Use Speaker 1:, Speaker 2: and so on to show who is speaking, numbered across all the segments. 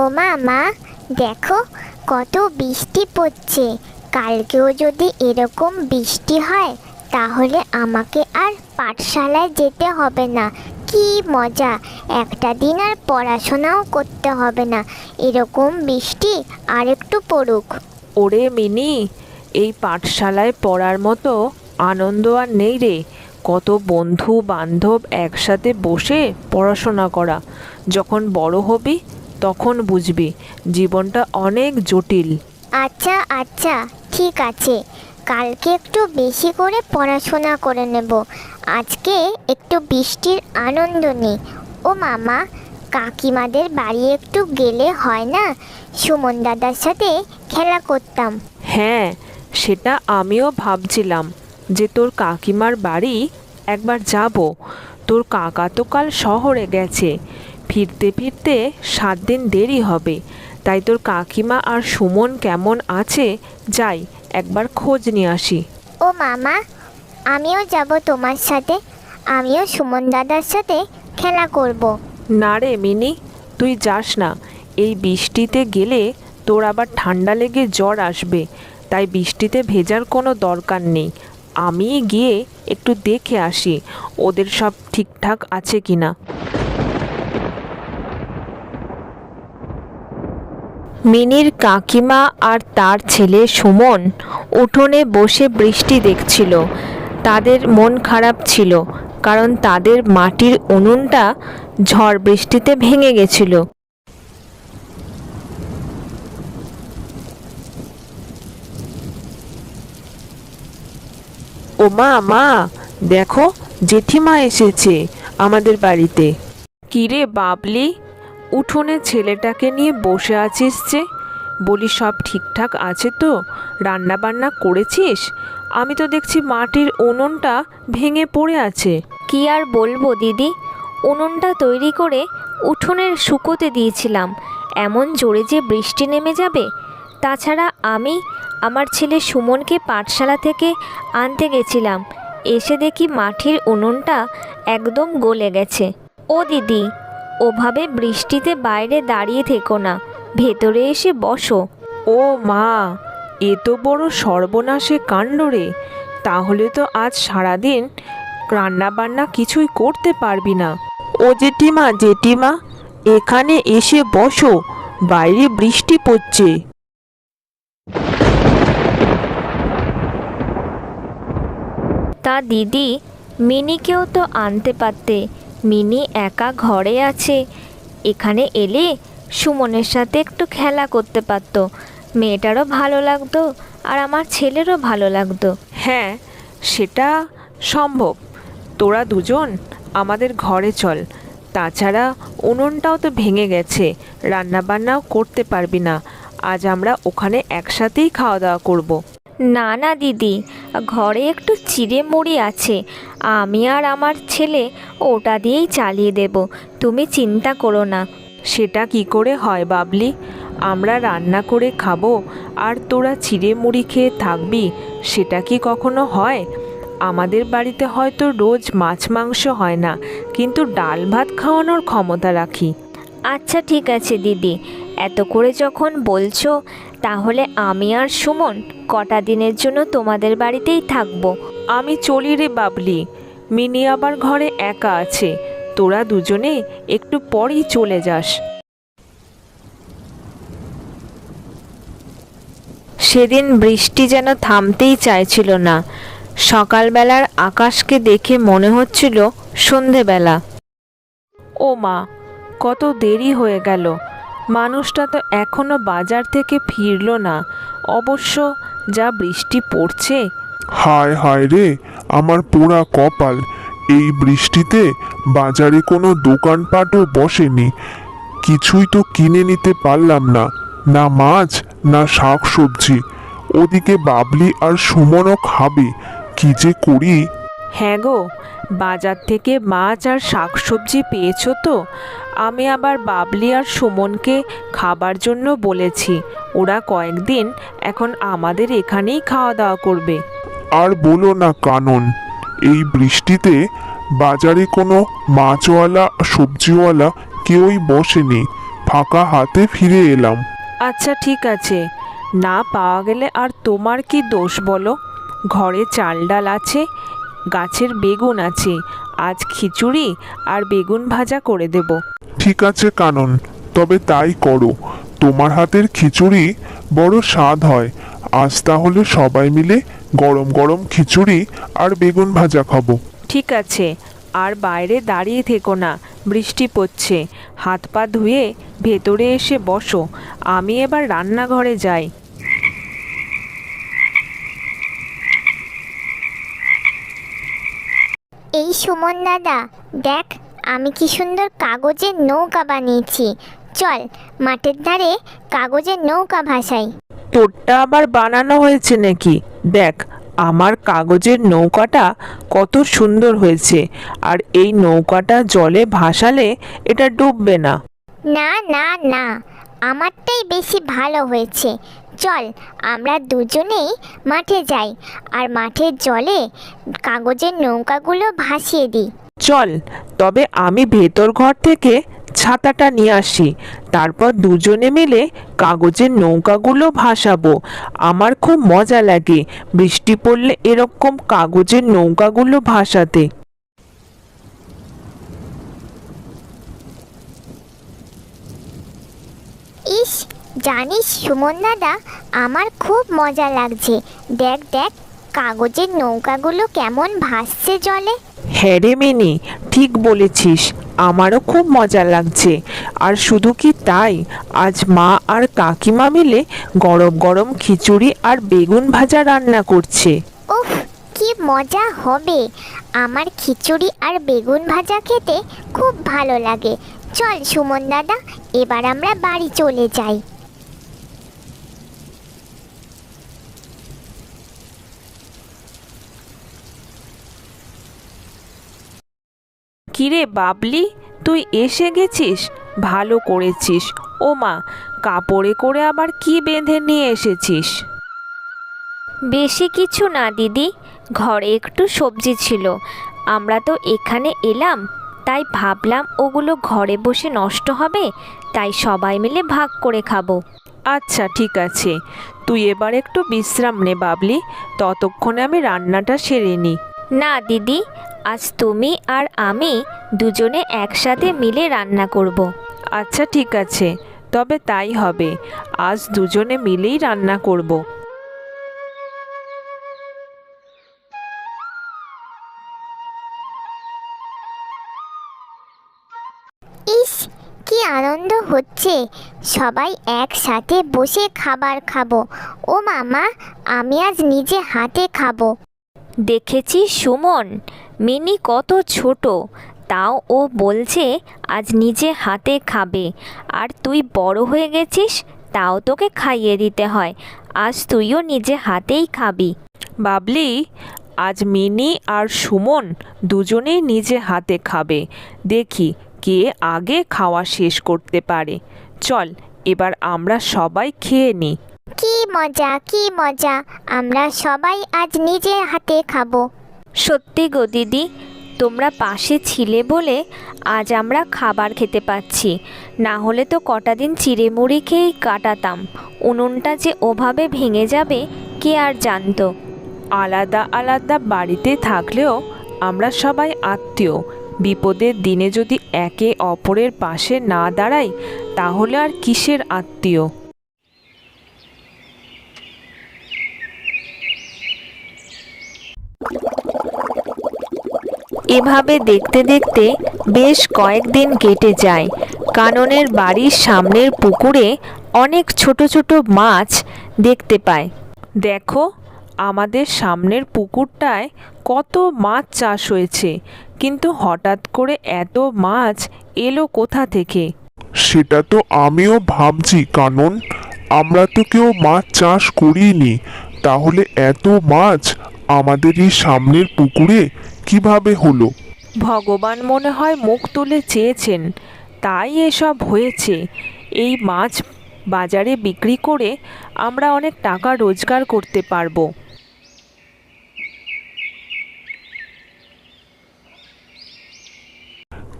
Speaker 1: ও মা দেখো কত বৃষ্টি পড়ছে। কালকেও যদি এরকম বৃষ্টি হয়, তাহলে আমাকে আর পাঠশালায় যেতে হবে না। কি মজা, একটা দিন আর পড়াশোনাও করতে হবে না। এরকম বৃষ্টি আর একটু পড়ুক।
Speaker 2: ওরে মিনি, এই পাঠশালায় পড়ার মতো আনন্দ আর নেই রে। কত বন্ধু বান্ধব একসাথে বসে পড়াশোনা করা। যখন বড় হবি তখন বুঝবি জীবনটা অনেক জটিল।
Speaker 1: আচ্ছা আচ্ছা ঠিক আছে। কালকে একটু বেশি করে পড়াশোনা করে নেব। আজকে একটু বৃষ্টির আনন্দ নিই। ও মামা কাকিমাদের বাড়ি একটু গেলে হয় না? সুমন দাদার সাথে খেলা করতাম।
Speaker 2: হ্যাঁ সেটা আমিও ভাবছিলাম যে তোর কাকিমার বাড়ি একবার যাব। তোর কাকা তো কাল শহরে গেছে। ফিরতে ফিরতে সাত দিন দেরি হবে। তাই তোর কাকিমা আর সুমন কেমন আছে যাই একবার খোঁজ নিয়ে আসি।
Speaker 1: ও মামা আমিও যাব তোমার সাথে। আমিও সুমন দাদার সাথে খেলা করব।
Speaker 2: না রে মিনি তুই যাস না। এই বৃষ্টিতে গেলে তোর আবার ঠান্ডা লেগে জ্বর আসবে। তাই বৃষ্টিতে ভেজার কোনো দরকার নেই। আমি গিয়ে একটু দেখে আসি ওদের সব ঠিকঠাক আছে কিনা। মিনির কাকিমা আর তার ছেলে সুমন উঠোনে বসে বৃষ্টি দেখছিল। তাদের মন খারাপ ছিল কারণ তাদের মাটির উনুনটা ঝড় বৃষ্টিতে ভেঙে গেছিল। ও মা মা দেখো জেঠিমা এসেছে আমাদের বাড়িতে। কিরে বাবলি উঠোনে ছেলেটাকে নিয়ে বসে আছিস যে? বলি, সব ঠিকঠাক আছে তো? রান্না বান্না করেছিস? আমি তো দেখছি মাটির উনুনটা ভেঙে পড়ে আছে।
Speaker 3: কি আর বলব দিদি? উনুনটা তৈরি করে উঠোনের শুকোতে দিয়েছিলাম। এমন জোরে যে বৃষ্টি নেমে যাবে? তাছাড়া আমি আমার ছেলে সুমনকে পাঠশালা থেকে আনতে গেছিলাম। এসে দেখি মাটির উনুনটা একদম গলে গেছে। ও দিদি ওভাবে বৃষ্টিতে বাইরে দাঁড়িয়ে থেকো না ভেতরে এসে বসো।
Speaker 2: ও মা এ তো বড় সর্বনাশে কাণ্ড রে। তাহলে তো আজ সারাদিন রান্না বান্না কিছুই করতে পারবি না। ও জেঠিমা জেঠিমা এখানে এসে বসো বাইরে বৃষ্টি পড়ছে।
Speaker 3: তা দিদি মিনিকেও তো আনতে পারতে। মিনি একা ঘরে আছে। এখানে এলে সুমনের সাথে একটু খেলা করতে পারতো। মেয়েটারও ভালো লাগতো আর আমার ছেলেরও ভালো লাগতো।
Speaker 2: হ্যাঁ সেটা সম্ভব। তোরা দুজন আমাদের ঘরে চল। তাছাড়া উনুনটাও তো ভেঙে গেছে। রান্নাবান্নাও করতে পারবি না। আজ আমরা ওখানে একসাথেই খাওয়া দাওয়া করব।
Speaker 3: না না দিদি ঘরে একটু চিড়ে মুড়ি আছে। আমি আর আমার ছেলে ওটা দিয়েই চালিয়ে দেব। তুমি চিন্তা করো না।
Speaker 2: সেটা কি করে হয় বাবলি? আমরা রান্না করে খাব আর তোরা চিড়ে মুড়ি খেয়ে থাকবি সেটা কি কখনো হয়? আমাদের বাড়িতে হয়তো রোজ মাছ মাংস হয় না কিন্তু ডাল ভাত খাওয়ানোর ক্ষমতা রাখি।
Speaker 3: আচ্ছা ঠিক আছে দিদি। এত করে যখন বলছো, তাহলে আমি আর সুমন কটা দিনের জন্য তোমাদের বাড়িতেই থাকব?
Speaker 2: আমি চলি রে বাবলি। মিনি আবার ঘরে একা আছে। তোরা দুজনে একটু পরেই চলে যাস। সেদিন বৃষ্টি যেন থামতেই চাইছিল না। সকালবেলার আকাশকে দেখে মনে হচ্ছিল সন্ধেবেলা। ও মা কত দেরি হয়ে গেল। মানুষটা তো এখনও বাজার থেকে ফিরলো না। অবশ্য যা বৃষ্টি পড়ছে।
Speaker 4: হায় হায় রে আমার পোড়া কপাল। এই বৃষ্টিতে বাজারে কোনো দোকানপাটও বসেনি। কিছুই তো কিনে নিতে পারলাম না না মাছ না শাক সবজি ওদিকে বাবলি আর সুমনও খাবে কি যে করি।
Speaker 2: হ্যাঁ গো বাজার থেকে মাছ আর শাকসবজি পেয়েছ তো? আমি আবার বাবলি আর সুমনকে খাবার জন্য বলেছি। ওরা কয়েকদিন এখন আমাদের এখানেই খাওয়া দাওয়া করবে।
Speaker 4: আর বলো না কানন এই বৃষ্টিতে বাজারে কোনো মাছওয়ালা সবজিওয়ালা কেউই বসেনি। ফাঁকা হাতে ফিরে এলাম।
Speaker 2: আচ্ছা ঠিক আছে। না পাওয়া গেলে আর তোমার কি দোষ বলো? ঘরে চাল ডাল আছে গাছের বেগুন আছে আজ খিচুড়ি আর বেগুন ভাজা করে দেব।
Speaker 4: ঠিক আছে কানন তবে তাই করো। তোমার হাতের খিচুড়ি বড় স্বাদ হয়। আজ তাহলে সবাই মিলে গরম গরম খিচুড়ি আর বেগুন ভাজা খাব।
Speaker 2: ঠিক আছে আর বাইরে দাঁড়িয়ে থেকো না বৃষ্টি পড়ছে। হাত পা ধুয়ে ভেতরে এসে বসো। আমি এবার রান্নাঘরে যাই।
Speaker 1: এই সুমন দাদা দেখ আমি কি সুন্দর কাগজের নৌকা বানিয়েছি। চল মাঠের ধারে কাগজের নৌকা ভাসাই।
Speaker 2: তোরটা আবার বানানো হয়েছে নাকি? দেখ আমার কাগজের নৌকাটা কত সুন্দর হয়েছে আর এই নৌকাটা জলে ভাসালে এটা ডুববে না।
Speaker 1: না না না আমারটাই বেশি ভালো হয়েছে। চল আমরা দুজনেই মাঠে যাই আর মাঠের জলে কাগজের নৌকাগুলো ভাসিয়ে দিই।
Speaker 2: চল তবে আমি ভেতর ঘর থেকে ছাতাটা নিয়ে আসি। তারপর দুজনে মিলে কাগজের নৌকাগুলো ভাসাবো। আমার খুব মজা লাগে বৃষ্টি পড়লে এরকম কাগজের নৌকাগুলো ভাসাতে।
Speaker 1: ইস জানিস সুমন দাদা আমার খুব মজা লাগছে। দেখ দেখ কাগজের নৌকাগুলো কেমন ভাসছে জলে।
Speaker 2: হ্যাঁ রে মিনি ঠিক বলেছিস আমারও খুব মজা লাগছে। আর শুধু কি তাই আজ মা আর কাকিমা মিলে গরম গরম খিচুড়ি আর বেগুন ভাজা রান্না করছে।
Speaker 1: উফ কি মজা হবে। আমার খিচুড়ি আর বেগুন ভাজা খেতে খুব ভালো লাগে। চল সুমন দাদা এবার আমরা বাড়ি চলে যাই।
Speaker 2: কিরে বাবলি তুই এসে গেছিস? ভালো করেছিস। ও মা কাপড়ে করে আবার কি বেঁধে নিয়ে এসেছিস?
Speaker 3: বেশি কিছু না দিদি। ঘরে একটু সবজি ছিল। আমরা তো এখানে এলাম তাই ভাবলাম ওগুলো ঘরে বসে নষ্ট হবে তাই সবাই মিলে ভাগ করে খাব।
Speaker 2: আচ্ছা ঠিক আছে। তুই এবার একটু বিশ্রাম নে বাবলি। ততক্ষণে আমি রান্নাটা সেরে নিই
Speaker 3: না দিদি আজ তুমি আর আমি দুজনে একসাথে মিলে রান্না করব।
Speaker 2: আচ্ছা ঠিক আছে। তবে তাই হবে। আজ দুজনে মিলেই রান্না করব।
Speaker 1: ইস কি আনন্দ হচ্ছে। সবাই একসাথে বসে খাবার খাব। ও মামা আমি আজ নিজে হাতে খাব।
Speaker 3: দেখেছি সুমন। মিনি কত ছোট তাও ও বলছে আজ নিজে হাতে খাবে। আর তুই বড় হয়ে গেছিস তাও তোকে খাইয়ে দিতে হয়। আজ তুইও নিজে হাতেই খাবি।
Speaker 2: বাবলি আজ মিনি আর সুমন দুজনেই নিজে হাতে খাবে। দেখি কে আগে খাওয়া শেষ করতে পারে। চল এবার আমরা সবাই খেয়ে নিই
Speaker 1: কি মজা কি মজা। আমরা সবাই আজ নিজে হাতে খাব।
Speaker 3: সত্যি গো দিদি, তোমরা পাশে ছিলে বলে আজ আমরা খাবার খেতে পাচ্ছি। না হলে তো কটা দিন চিড়ে মুড়ি খেয়েই কাটাতাম। উনুনটা যে ওভাবে ভেঙে যাবে, কে আর জানতো?
Speaker 2: আলাদা আলাদা বাড়িতে থাকলেও আমরা সবাই আত্মীয়। বিপদের দিনে যদি একে অপরের পাশে না দাঁড়াই, তাহলে আর কিসের আত্মীয়?
Speaker 3: এভাবে দেখতে দেখতে বেশ কয়েকদিন কেটে যায়। কাননের বাড়ির সামনের পুকুরে অনেক ছোট ছোট মাছ দেখতে পায়।
Speaker 2: দেখো, আমাদের সামনের পুকুরটায় কত মাছ চাষ হয়েছে, কিন্তু হঠাৎ করে এত মাছ এলো কোথা থেকে?
Speaker 4: সেটা তো আমিও ভাবছি, কানন। আমরা তো কেউ মাছ চাষ করিনি। তাহলে এত মাছ আমাদের এই সামনের পুকুরে কীভাবে হলো?
Speaker 2: ভগবান মনে হয় মুখ তুলে চেয়েছেন তাই এসব হয়েছে। এই মাছ বাজারে বিক্রি করে আমরা অনেক টাকা রোজগার করতে পারব।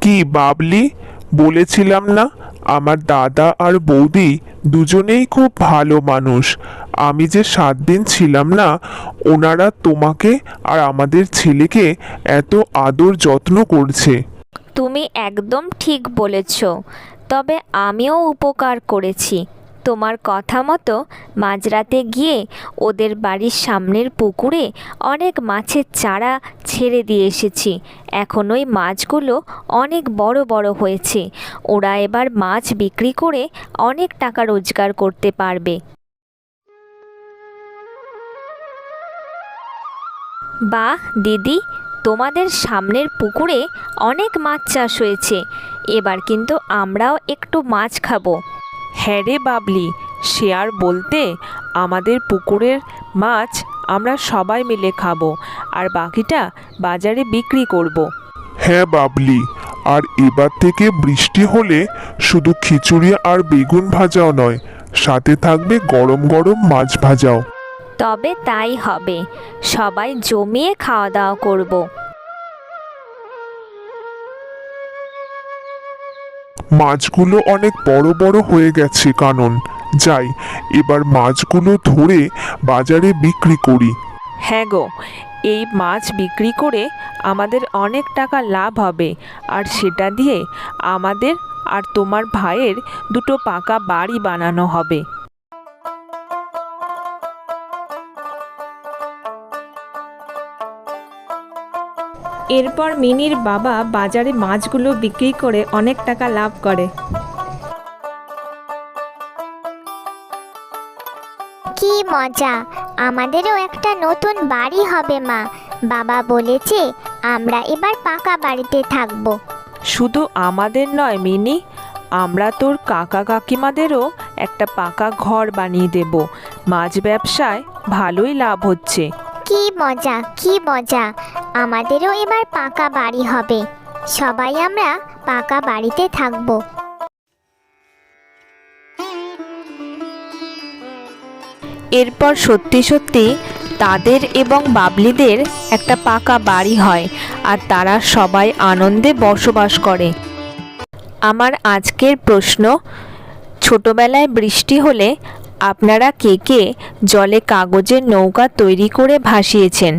Speaker 4: কি বাবলি? বলেছিলাম না, আমার দাদা আর বৌদি দুজনেই খুব ভালো মানুষ। আমি যে সাত দিন ছিলাম না, ওনারা তোমাকে আর আমাদের ছেলেকে এত আদর যত্ন করছে।
Speaker 3: তুমি একদম ঠিক বলেছ, তবে আমিও উপকার করেছি। তোমার কথা মতো মাঝরাতে গিয়ে ওদের বাড়ির সামনের পুকুরে অনেক মাছের চারা ছেড়ে দিয়ে এসেছি। এখন ওই মাছগুলো অনেক বড় বড় হয়েছে। ওরা এবার মাছ বিক্রি করে অনেক টাকা রোজগার করতে পারবে। বাহ, দিদি, তোমাদের সামনের পুকুরে অনেক মাছ চাষ হয়েছে। এবার কিন্তু আমরাও একটু মাছ খাব।
Speaker 2: হ্যাঁ রে বাবলি সে আর বলতে আমাদের পুকুরের মাছ আমরা সবাই মিলে খাব আর বাকিটা বাজারে বিক্রি করব।
Speaker 4: হ্যাঁ বাবলি আর এবার থেকে বৃষ্টি হলে শুধু খিচুড়ি আর বেগুন ভাজাও নয় সাথে থাকবে গরম গরম মাছ ভাজাও
Speaker 3: তবে তাই হবে সবাই জমিয়ে খাওয়া দাওয়া করব।
Speaker 4: মাছগুলো অনেক বড় বড় হয়ে গেছে, কানন। যাই, এবার মাছগুলো ধরে বাজারে বিক্রি করি।
Speaker 2: হ্যাঁ গো, এই মাছ বিক্রি করে আমাদের অনেক টাকা লাভ হবে। আর সেটা দিয়ে আমাদের আর তোমার ভাইয়ের দুটো পাকা বাড়ি বানানো হবে। এরপর মিনির বাবা বাজারে মাছগুলো বিক্রি করে অনেক টাকা লাভ করে।
Speaker 1: কি মজা! আমাদেরও একটা নতুন বাড়ি হবে মা। বাবা বলেছে আমরা এবার পাকা বাড়িতে থাকব।
Speaker 2: শুধু আমাদের নয় মিনি। আমরা তোর কাকা কাকিমাদেরও একটা পাকা ঘর বানিয়ে দেব। মাছ ব্যবসায় ভালোই লাভ হচ্ছে।
Speaker 1: কি মজা কি মজা! আমাদেরও এবার পাকা বাড়ি হবে। সবাই আমরা পাকা বাড়িতে থাকব।
Speaker 3: এরপর সত্যি সত্যি তাদের এবং বাবলিদের একটা পাকা বাড়ি হয় আর তারা সবাই আনন্দে বসবাস করে। আমার আজকের প্রশ্ন, ছোটবেলায় বৃষ্টি হলে আপনারা কে কে জলে কাগজের নৌকা তৈরি করে ভাসিয়েছেন?